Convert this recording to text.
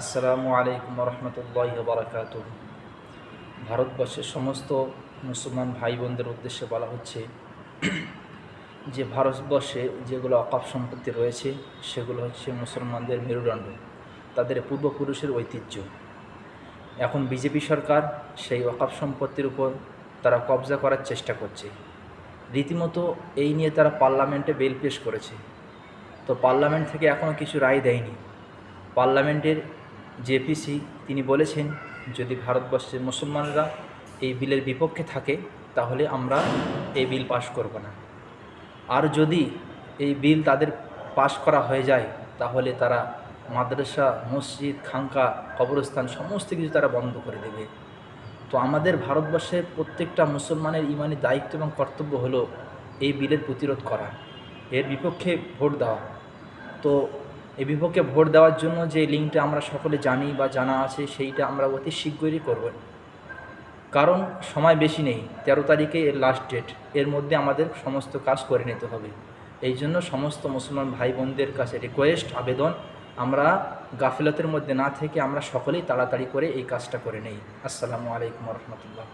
আসসালামু আলাইকুম রহমতুল্লাহ বারাকাত ভারতবর্ষের সমস্ত মুসলমান ভাই বোনদের উদ্দেশ্যে বলা হচ্ছে যে ভারতবর্ষে যেগুলো অকাপ সম্পত্তি রয়েছে, সেগুলো হচ্ছে মুসলমানদের মেরুদণ্ড, তাদের পূর্বপুরুষের ঐতিহ্য। এখন বিজেপি সরকার সেই অকাপ সম্পত্তির উপর তারা কবজা করার চেষ্টা করছে। রীতিমতো এই নিয়ে তারা পার্লামেন্টে বিল পেশ করেছে। তো পার্লামেন্ট থেকে এখনও কিছু রায় দেয়নি। পার্লামেন্টের জেপিসি, তিনি বলেছেন, যদি ভারতবর্ষের মুসলমানরা এই বিলের বিপক্ষে থাকে, তাহলে আমরা এই বিল পাশ করব না। আর যদি এই বিল তাদের পাশ করা হয়ে যায়, তাহলে তারা মাদ্রাসা, মসজিদ খাঙ্কা কবরস্থান, সমস্ত কিছু তারা বন্ধ করে দেবে। তো আমাদের ভারতবর্ষের প্রত্যেকটা মুসলমানের ইমানি দায়িত্ব এবং কর্তব্য হলো এই বিলের প্রতিরোধ করা, এর বিপক্ষে ভোট দেওয়া। তো এই বিপক্ষে ভোট দেওয়ার জন্য যে লিঙ্কটা আমরা সকলে জানি বা জানা আছে, সেইটা আমরা অতি শীঘ্রই করব। কারণ সময় বেশি নেই, তেরো তারিখে এর লাস্ট ডেট এর মধ্যে আমাদের সমস্ত কাজ করে নিতে হবে। এই জন্য সমস্ত মুসলমান ভাই বোনদের কাছে রিকোয়েস্ট আবেদন, আমরা গাফিলতের মধ্যে না থেকে আমরা সকলেই তাড়াতাড়ি করে এই কাজটা করে নেই। আসসালামু আলাইকুম রহমতুল্লাহ।